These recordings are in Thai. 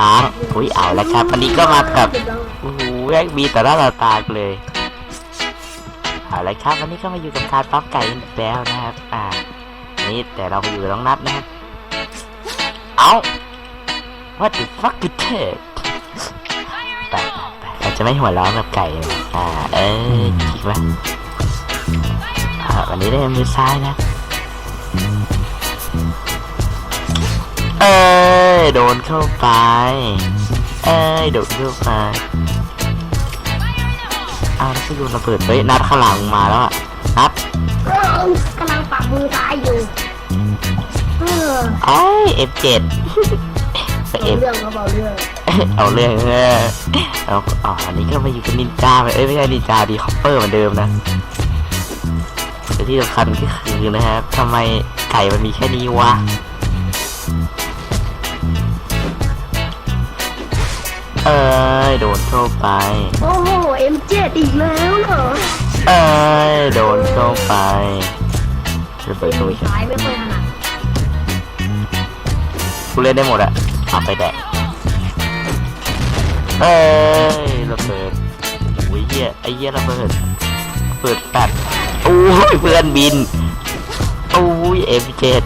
ค้างอุ้ยเอาแล้วครับ วันนี้ก็มากับโอ้โหแยกมีแต่ละตาตาเลยเอาละครับ วันนี้ก็มาอยู่กับการป๊อปไก่อีกแล้วนะครับอ่านี่แต่เราไปอยู่น้องนัดนะครับเอา what the fuck is that ไปไปเราจะไม่หัวเราะแบบไก่อ่าเอ้ยคิดว่าวันนี้ได้มือซ้ายนะ เอ้ยโดนเข้าไป เอ้ยโดนเข้าไปอ้าวแล้วก็โยนระเบิดเฮ้ยนัดข้างหลังมาแล้วอะนัดเออกำลังปักมือซ้ายอยู่เออไอ้เอฟเจ็ดไปเอาเอฟเรื่องเขาบอกเรื่องเอาเรื่องเออเอาอ๋ออันนี้ก็มาอยู่กับนินจาไปเอ้ยไม่ใช่นินจาดีคอปเปอร์เหมือนเดิมนะแต่ที่สำคัญก็คือนะครับทำไมไก่มันมีแค่นี้วะ ยโดนเข้าไป โอ้โหเอ็มเจ็ดอีกแล้วเหรอเอ้ยโดนเข้าไประเบิดตรงนี้ซ้ายไม่ค่อยถนัดกูเล่นได้หมดอะเอาไปแดกเอ้ยระเบิดโอ้ยเหี้ยไอ้เหี้ยระเบิดเปิดแปดโอ้ยเพื่อนบินโอ้ยเอฟเจ็ด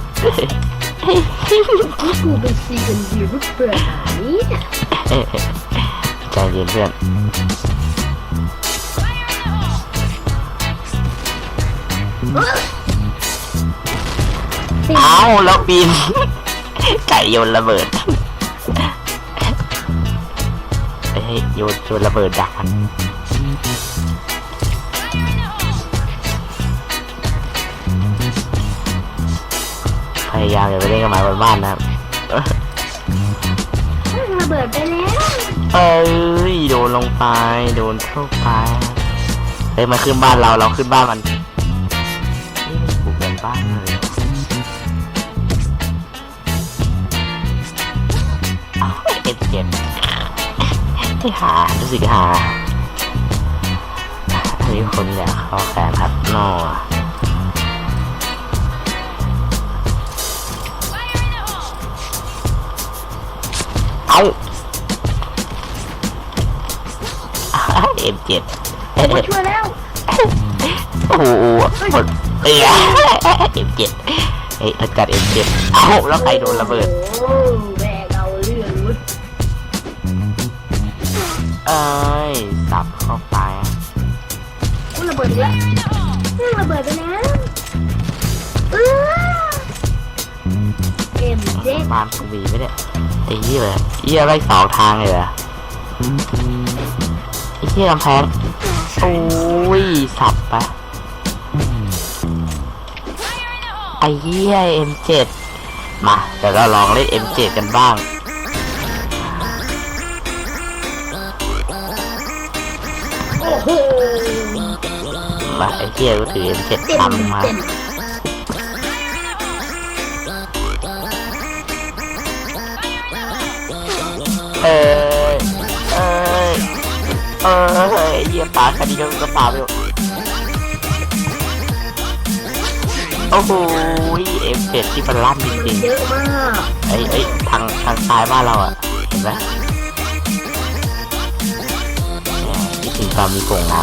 กูเป็นซีกันดีรูปเปลือกหานี้เนี่ยใจเย็นเพื่อนติดเอาแล้วบินไก่โยนระเบิดเฮ้ยโยนโยนระเบิดดักมัน พยายามอย่าไปเล่นกับหมาบนบ้านนะครับระเบิดไปแล้วเอ้ยโดนลงไปโดนเข้าไปเฮ้ยมันขึ้นบ้านเราเราขึ้นบ้านมันนี่มันบุกเบินบ้านเลยเอาเอ็ดเจ็บไอ้หารู้สึกหาอันนี้คนอยากเข้าแขนครับนอ เอาเอ็มเจ็ดมาช่วยแล้ว โอ้โหหมดเอ้ยเอ็มเจ็ดเฮ้ยอากาศเอ็มเจ็ดเอ้าแล้วใครโดนระเบิดโอ้แบกเอาเรื่องวุ้ยเอ้ยสับเข้าไปกูระเบิดอีกแล้วอืมระเบิดไปแล้วเออเอ็มเจ็ดบ้านกูมีไหมเนี่ย ไอ้เหี้ยเลยเหี้ยไรสองทางเลยเหรอไอ้เหี้ยกำแพงโอ้ยสับไปไอ้เหี้ยเอ็มเจ็ดมาเดี๋ยวเราลองเล่นเอ็มเจ็ดกันบ้างโอ้โหมาไอ้เหี้ยกูถือเอ็มเจ็ดเต็มทำมา เต็มเอ้ยเอ้ยเอ้ยเยี่ยปลาคดีก็ก็ปาไปโอ้โหเอฟเฟกต์ที่มันลั่นจริงเยอะมากไอ้ไอ้ทางทางซ้ายบ้านเราอะเห็นไหมนี่ถึงตอนมีโป่งน้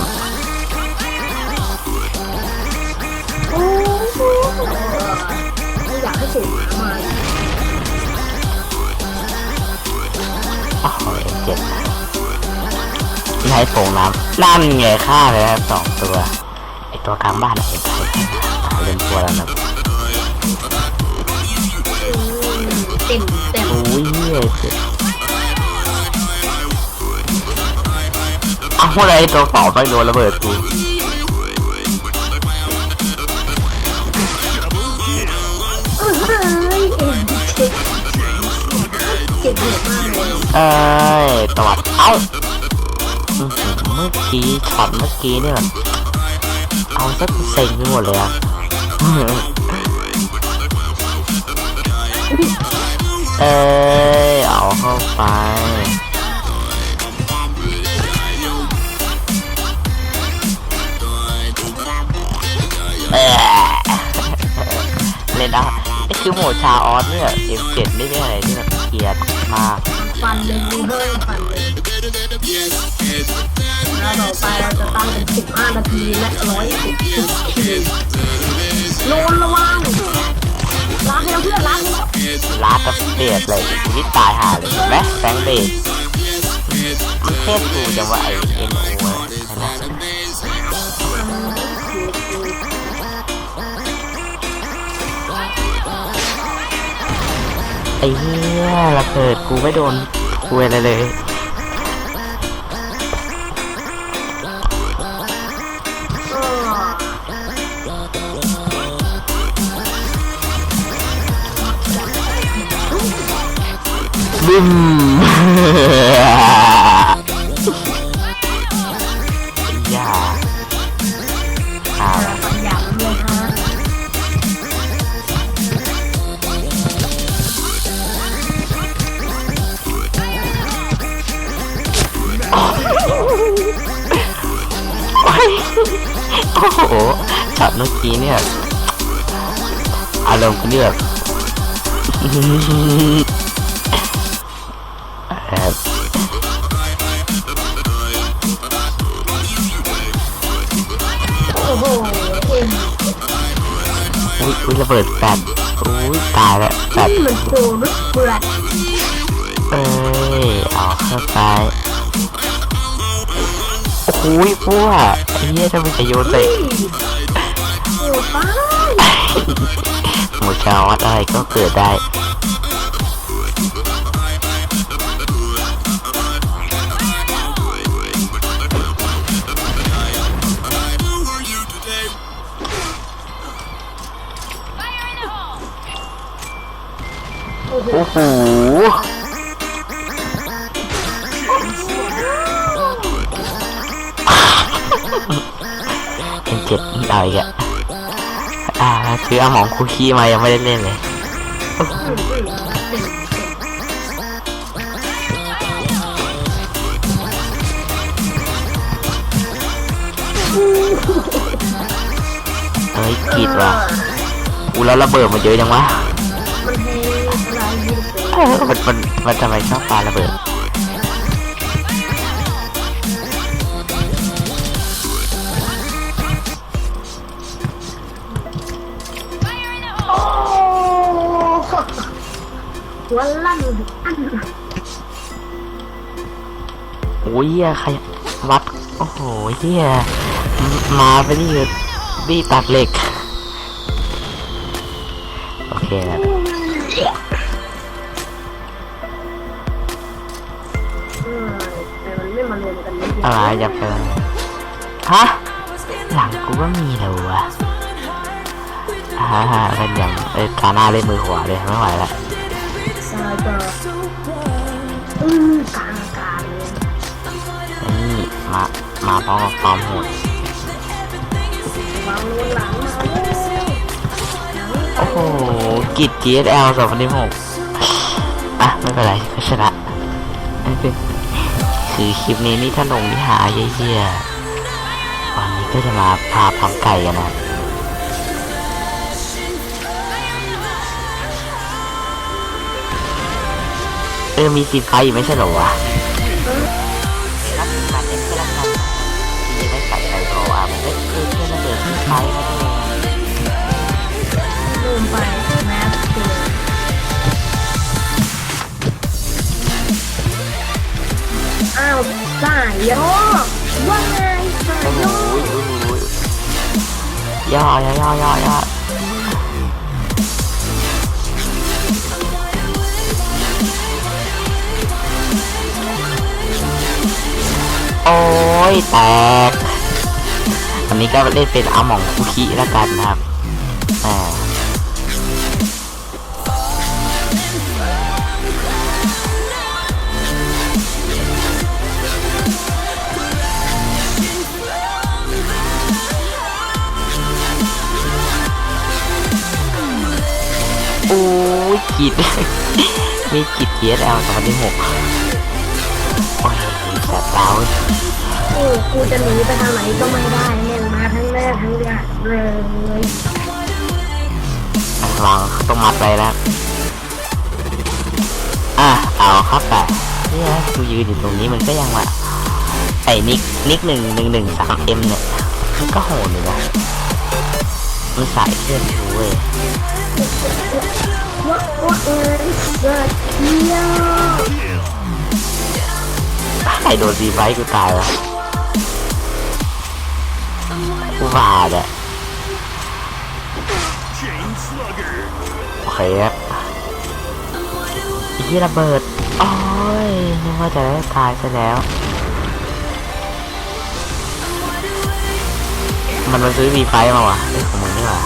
โอ้โหไม่อยากให้สียน้ำมา เจ็ดนายโป่งน้ำนั่นไงฆ่าเลยครับสองตัวไอตัวกลางบ้านอะเห็นไหมเล่นตัวแล้วนะเต็มเต็มโอ้ยเหี้ยเจ็บเอาอะไรตัวสองไปโดนระเบิดกู เลยเอ้ยตวัดเอ้าอื้อหือเมื่อกี้ช็อตเมื่อกี้เนี่ยเอาสักเซ็งไปหมดเลยอะเอ้ยเอาเข้าไปเอ้ยเล่นอะ ไอคือโหมดชาออสเนี่ย F7 นี่เป็นอะไรที่แบบเกลียดมากฟันเลยเพิ่มฟันเลยต่อไปเราจะตั้งเป็นสิบห้านาทีและร้อยสิบทีโลนระวังล้างให้เราเพื่อนล้างให้เราลาดกับเบียดเลยชีวิตตายหาเลยเห็นไหมแฟงเบสมันเทพกูจังว่าไอเอ็นโอไไอ้เหี้ยระเบิดกูไม่โดนกูอะไรเลย บึ้ม โอ้โหช็อตเมื่อกี้เนี่ย อารมณ์กูเนี่ยแบบแบบโอ้โหเอ็มอุ้ยอุ้ยระเบิดแปดอุ้ยตายแล้วแปดนี่มันโครึเปื่อนเอ้ยเอาเข้าไปโอ้โหพวกไอ้เหี้ยทำไมจะโยนเตะโอ้ป้าหมูชาววัดอะไรก็เกิดได้ โอ้โห โอ้โหเป็นเจ็ดเอาอีกอะอ่าคือเอาหมองคุกกี้มายังไม่ได้เล่นเลยเฮ้ยกรีดว่ะอูแล้วระเบิดมันเยอะจังวะมันมีอะไรอยู่เออมันมันมันทำไมชอบปาระเบิด หัวลั่นอันโอ้ยใครวัด โอ้โหเฮียมาไปนี่บี้ตัดเหล็ก โอเคนะออแต่มันไม่มากันนี่อะไรจะเป็นฮะ หลังกูก็มีแล้ววะฮ่าฮ่าเป็นอย่างเอ้ยคาหน้าเล่นมือขวาเลยไม่ไหวละ กลางอากาศเลยนี่มามาพร้อมกับความโหดวางลงหลังมาเลยโอ้โหกิด GSL สองพันสิบหกอะไม่เป็นไรก็ชนะไม่เป็นคือคลิปนี้นี่ถ้าลงที่หาเยี่ยๆวันนี้ก็จะมาพาพังไก่กันนะ เออมีสีไฟอยู่ไม่ใช่หรอวะรับมาเล่นก็แล้วกันที่ไม่ใส่ไฟเพราะว่ามันไม่เออแค่ระเบิดสีไฟมาด้วยลืมไปแมสเกออ้าวสายย่อว่าไงสายโยย่อย่อย่อย่อ โอ้ยแตกอันนี้ก็เล่นเป็นอาหมองคุคิแล้วกันนะครับแหมโอ้ยขีด มีขีดเทียสแอลสองพันหกาเว้ยโอ้กูจะหนีไปทางไหนก็ไม่ได้แม่งมาทั้งแรกทั้งหลังเลยวางต้องมัดไปแล้ว อะ เอาครับไปเนี่ยกูยืนอยู่ตรงนี้มันก็ยังว่าไอ้นิกนิกหนึ่งหนึ่งหนึ่งสามเอ็มเนี่ยมันก็โหดอยู่นะมันสายเพื่อนกูเว้ยว่าว่าเออเกิดเที่ยว ไอโดนดีไวกูตายวะกูบาดอะโอเคครับอีกที่ระเบิดโอ้ยนึกว่าจะได้ตายซะแล้ว มันมาซื้อวีไฟมาวะเอ้ยของมึงนี่หว่า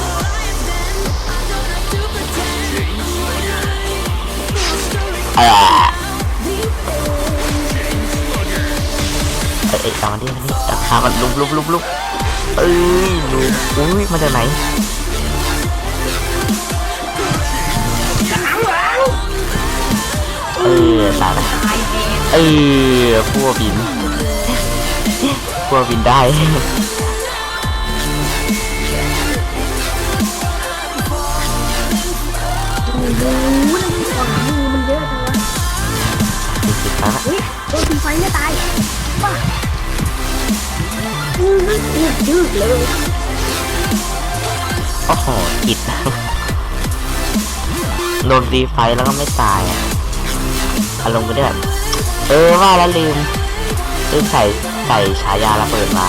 เออ เอ้ยเอ้ยเอามันดิมันดิราคามันลุบลุบลุบลุบเอ้ยลุบอุ้ยมาจากไหนเออตายละเออพัวบินพัวบินได้โอ้โหของมือมันเยอะจังวะมีสิบครั้งละเฮ้ยโดนตีไฟไม่ตายป่ะอืมไม่ ยืดยืดเลยโอ้โหกิดโดนดีไฟแล้วก็ไม่ตายอะอารมณ์ก็ได้แบบ เออว่าแล้วลืมลืมใส่ใส่ฉายาระเบิดมา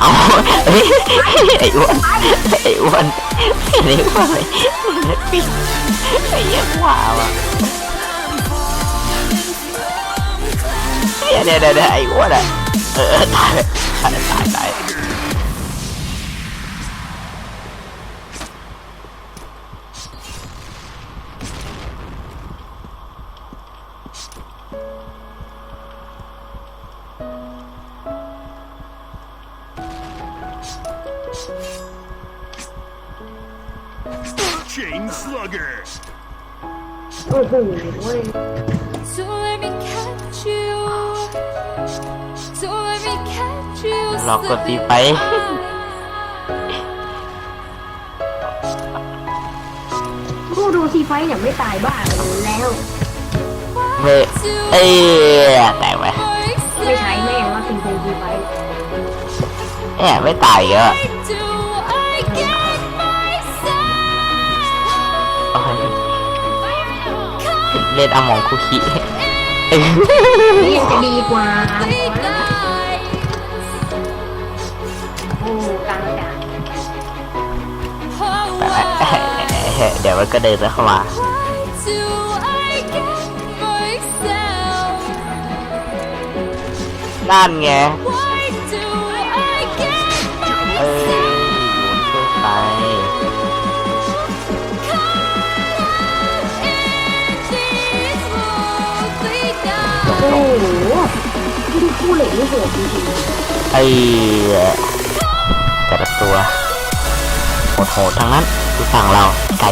เอาเฮ้ยไอ้อ้วนไอ้อ้วนไอ้อ้วนไอ้เหี้ยว้าวอะเดี๋ยวเดี๋ยวเดี๋ยวไอ้อ้วนอะเออตายตายตาย Chain Slugger. โอ้โหเว้ย So let me catch you. So let me catch you. หลอกกดตีไฟกูดูทีไฟเนี่ยไม่ตายบ้าเลยแล้ว เว้ยเอ้ยแตกไหมไม่ใช้แม่งว่าทีไฟทีไฟแอบไม่ตายอีกแล้วอะ myself? โอ้ยเล่นอมองคุคิเอ้ยนี่ยังจะดีกว่าโอ้กลางอากางเดี๋ยวมันก็เดินเข้ามานั่นไง โอ้โหที่คู่เหล็กนี่โหดจริงไอ้แต่ละตัวโหดๆทั้งนั้นดูฝั่งเราไก่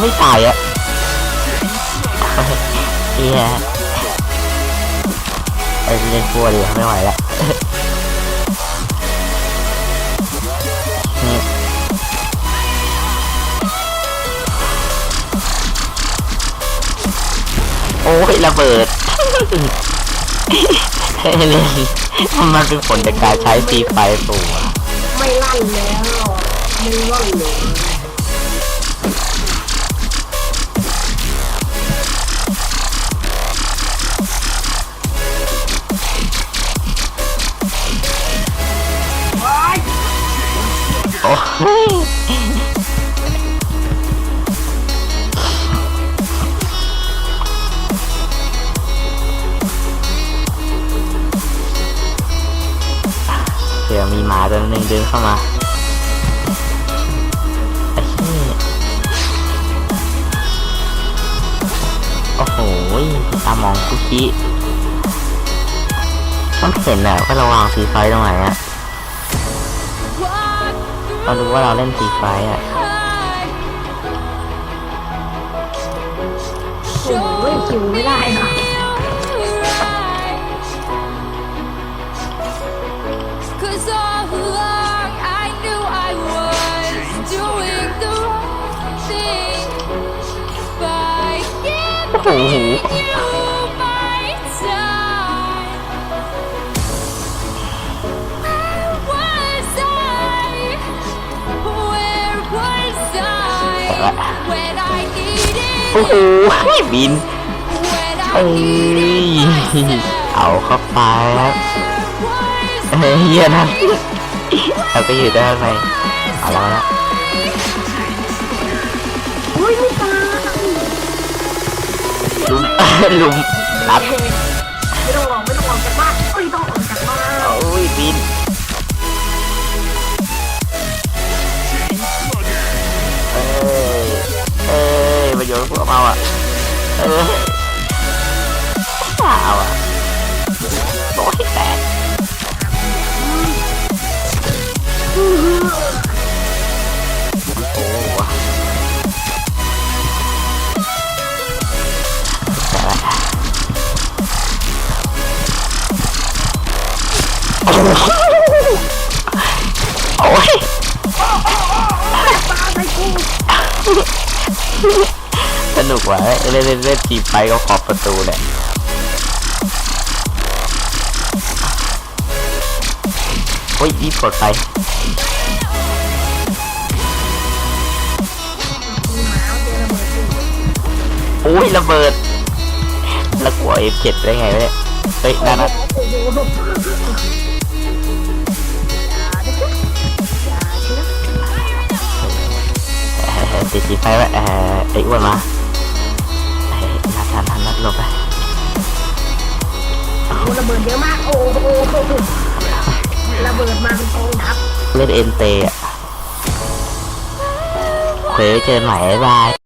ไม่ตายอะเฮียไอ้เล่นกลัวดิไม่ไหวแล้ว โอ้ยระเบิดเฮ้ยเมันเป็นผลจากการใช้ตีไฟสูงไม่ลั่นแล้วไม่ลั่นเลยโอ้ยามาไอ้เหี้ยโอ้โหตามองคุกกี้มันเห็นอะว่าเราวางสีไฟตรงไหนอะเรารู้ว่าเราเล่นสีไฟอะโอ้ยคิวไม่ได้ค่ะ I when I โอ้โห needed? บิน When เอ้ I ย needed เอาเข้าไปครับ was เฮ้ยเหี้ยนั่นเราไปอยู่ด้านในเอาแล้วนะ ลุมลุมรับไม่ต้องลองไม่ต้องออกจากบ้านไม่ต้องออกจากบ้านโอ้ยบินเอ้ยเอ้ยไปโยนพวกเราอะเอ้ยเอาอะ สนุกว่ะเล่นเล่นเล่นจีไปก็ขอบประตูเนี่ยโอ้ยรีบกดไปโอ้ยระเบิดแล้วกลัว F7 ได้ไงวะเนี่ยเฮ้ยนั่นานะ ติดจีบไปไว้เออไอ้อ้วนมาเอ้ยนัดทันทันนัดหลบไปโอ้ระเบิดเยอะมาก โอ้โหระเบิดมาเป็นกองทัพเล่นเอ็นเตอะเควเจอกันใหม่บ๊ายบาย